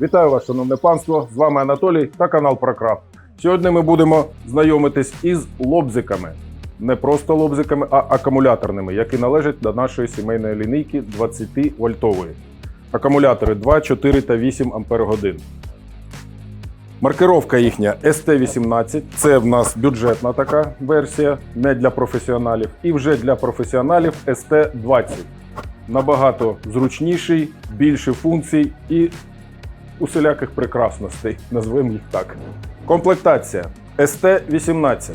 Вітаю вас, шановне панство! З вами Анатолій та канал Прокрафт. Сьогодні ми будемо знайомитись із лобзиками. Не просто лобзиками, а акумуляторними, які належать до нашої сімейної лінійки 20 вольтової. Акумулятори 2, 4 та 8 Ампер годин. Маркировка їхня ST18. Це в нас бюджетна така версія, не для професіоналів. І вже для професіоналів ST20. Набагато зручніший, більше функцій і усіляких прекрасностей, назвемо їх так. Комплектація ST18.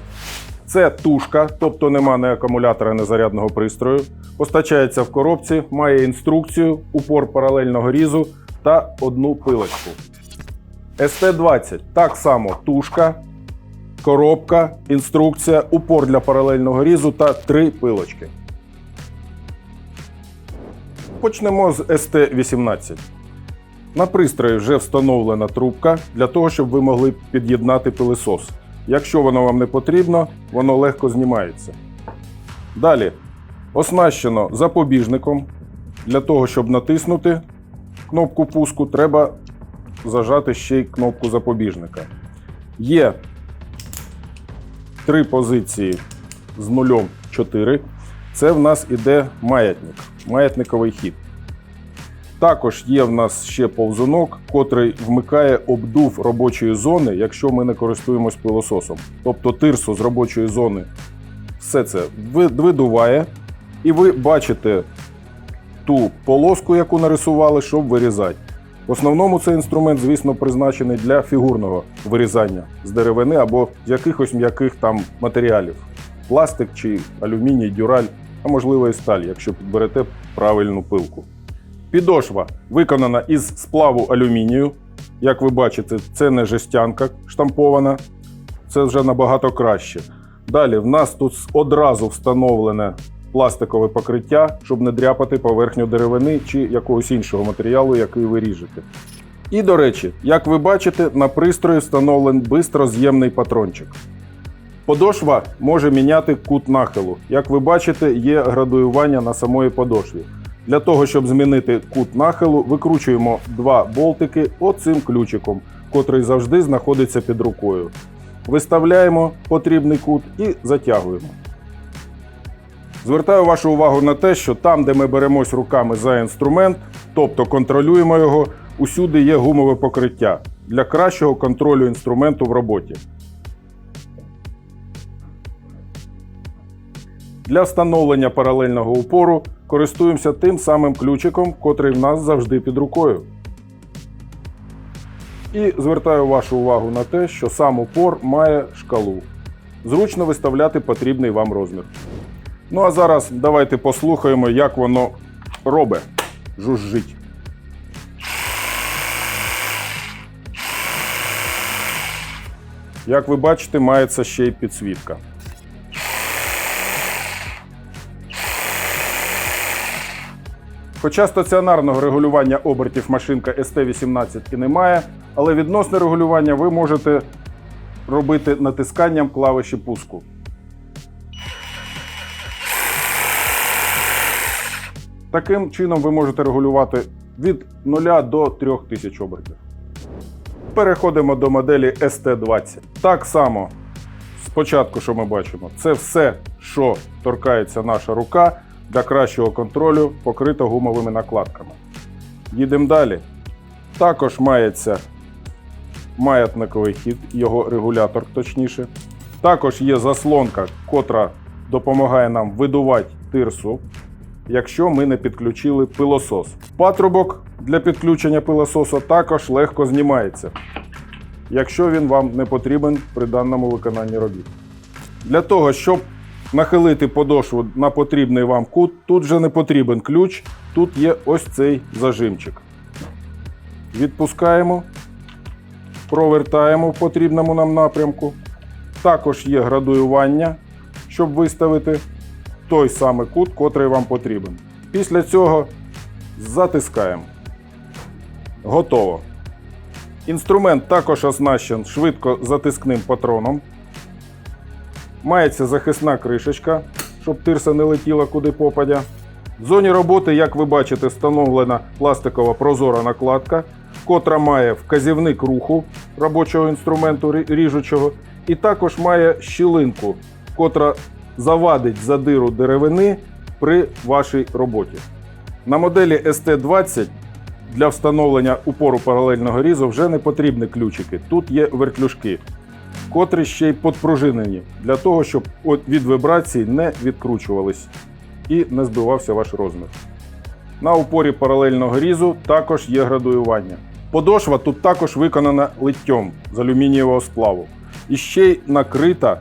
Це тушка, тобто нема ні акумулятора, ні зарядного пристрою. Постачається в коробці, має інструкцію, упор паралельного різу та одну пилочку. ST20 так само тушка, коробка, інструкція, упор для паралельного різу та три пилочки. Почнемо з ST18. На пристрої вже встановлена трубка для того, щоб ви могли під'єднати пилисос. Якщо воно вам не потрібно, воно легко знімається. Далі оснащено запобіжником. Для того, щоб натиснути кнопку пуску, треба зажати ще й кнопку запобіжника. Є три позиції з нульом 4. Це в нас іде маятник, маятниковий хід. Також є в нас ще повзунок, котрий вмикає обдув робочої зони, якщо ми не користуємось пилососом. Тобто тирсу з робочої зони все це видуває, і ви бачите ту полоску, яку нарисували, щоб вирізати. В основному цей інструмент, звісно, призначений для фігурного вирізання з деревини або з якихось м'яких там матеріалів. Пластик чи алюміній, дюраль, а можливо і сталь, якщо підберете правильну пилку. Підошва виконана із сплаву алюмінію. Як ви бачите, це не жестянка штампована, це вже набагато краще. Далі в нас тут одразу встановлене пластикове покриття, щоб не дряпати поверхню деревини чи якогось іншого матеріалу, який ви ріжете. І, до речі, як ви бачите, на пристрої встановлений бистроз'ємний патрончик. Подошва може міняти кут нахилу. Як ви бачите, є градуювання на самої подошві. Для того, щоб змінити кут нахилу, викручуємо два болтики оцим ключиком, котрий завжди знаходиться під рукою. Виставляємо потрібний кут і затягуємо. Звертаю вашу увагу на те, що там, де ми беремось руками за інструмент, тобто контролюємо його, усюди є гумове покриття для кращого контролю інструменту в роботі. Для встановлення паралельного упору користуємося тим самим ключиком, котрий в нас завжди під рукою. І звертаю вашу увагу на те, що сам упор має шкалу. Зручно виставляти потрібний вам розмір. Ну а зараз давайте послухаємо, як воно робить. Жужжить. Як ви бачите, мається ще й підсвітка. Хоча стаціонарного регулювання обертів машинка ST18 і немає, але відносне регулювання ви можете робити натисканням клавіші пуску. Таким чином ви можете регулювати від 0 до 3000 обертів. Переходимо до моделі ST20. Так само, спочатку, що ми бачимо, це все, що торкається наша рука, для кращого контролю покрита гумовими накладками. Їдемо далі. Також мається маятниковий хід, його регулятор точніше. Також є заслонка, котра допомагає нам видувати тирсу, якщо ми не підключили пилосос. Патрубок для підключення пилососа також легко знімається, якщо він вам не потрібен при даному виконанні робіт. Для того, щоб нахилити подошву на потрібний вам кут, тут вже не потрібен ключ, тут є ось цей зажимчик. Відпускаємо, провертаємо в потрібному нам напрямку. Також є градуювання, щоб виставити той самий кут, котрий вам потрібен. Після цього затискаємо. Готово. Інструмент також оснащен швидко затискним патроном. Мається захисна кришечка, щоб тирса не летіла куди попадя. В зоні роботи, як ви бачите, встановлена пластикова прозора накладка, котра має вказівник руху робочого інструменту ріжучого, і також має щілинку, котра завадить задиру деревини при вашій роботі. На моделі ST20 для встановлення упору паралельного різу вже не потрібні ключики. Тут є вертлюжки, котрі ще й подпружинені для того, щоб від вібрацій не відкручувались і не збивався ваш розмір. На упорі паралельного різу також є градуювання. Подошва тут також виконана литтям з алюмінієвого сплаву і ще й накрита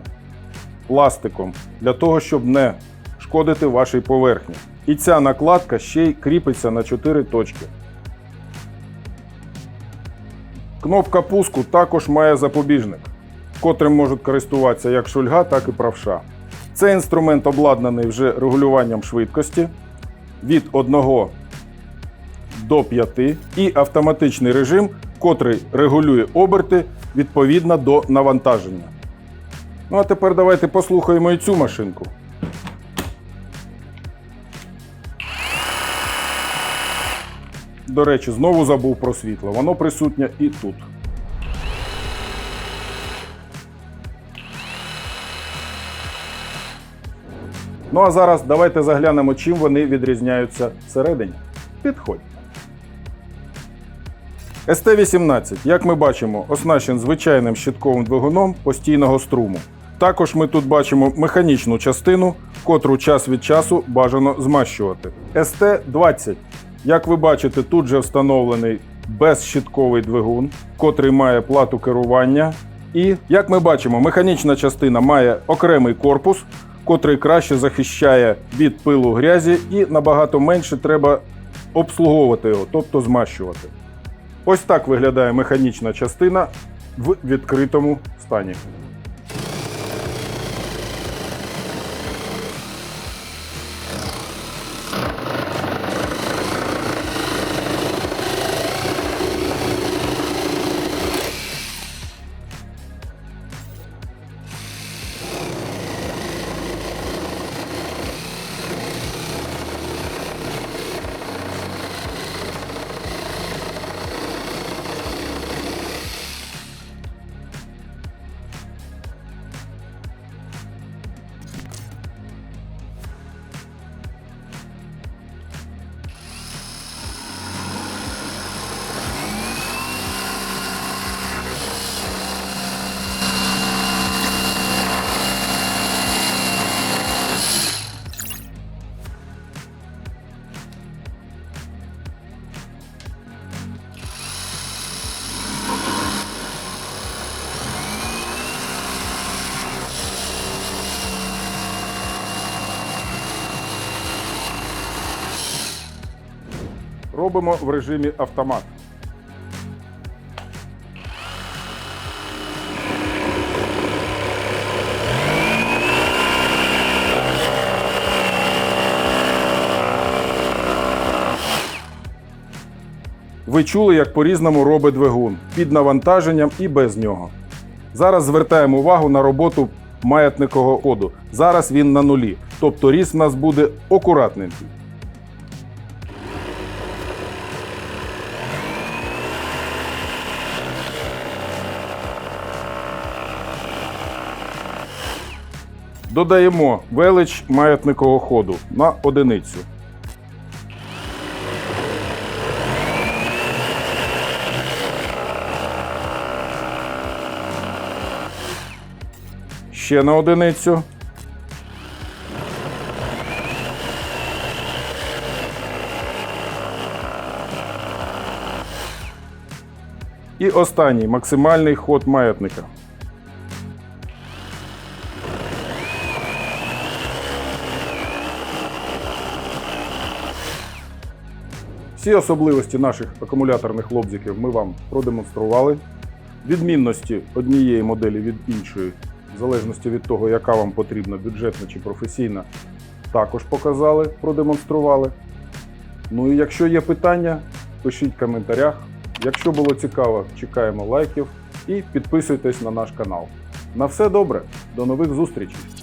пластиком для того, щоб не шкодити вашій поверхні. І ця накладка ще й кріпиться на 4 точки. Кнопка пуску також має запобіжник, котрим можуть користуватися як шульга, так і правша. Цей інструмент обладнаний вже регулюванням швидкості від 1 до 5 і автоматичний режим, котрий регулює оберти відповідно до навантаження. Ну а тепер давайте послухаємо і цю машинку. До речі, знову забув про світло. Воно присутнє і тут. Ну а зараз давайте заглянемо, чим вони відрізняються всередині. Підходь. СТ-18, як ми бачимо, оснащен звичайним щитковим двигуном постійного струму. Також ми тут бачимо механічну частину, котру час від часу бажано змащувати. СТ-20. Як ви бачите, тут же встановлений безщитковий двигун, котрий має плату керування. І, як ми бачимо, механічна частина має окремий корпус, котрий краще захищає від пилу грязі і набагато менше треба обслуговувати його, тобто змащувати. Ось так виглядає механічна частина в відкритому стані. Робимо в режимі автомат. Ви чули, як по-різному робить двигун під навантаженням і без нього. Зараз звертаємо увагу на роботу маятникового ходу. Зараз він на нулі, тобто різ у нас буде акуратненький. Додаємо велич маятникового ходу на одиницю. Ще на одиницю. І останній максимальний ход маятника. Всі особливості наших акумуляторних лобзиків ми вам продемонстрували. Відмінності однієї моделі від іншої, в залежності від того, яка вам потрібна, бюджетна чи професійна, також показали, продемонстрували. Ну і якщо є питання, пишіть в коментарях. Якщо було цікаво, чекаємо лайків і підписуйтесь на наш канал. На все добре, до нових зустрічей!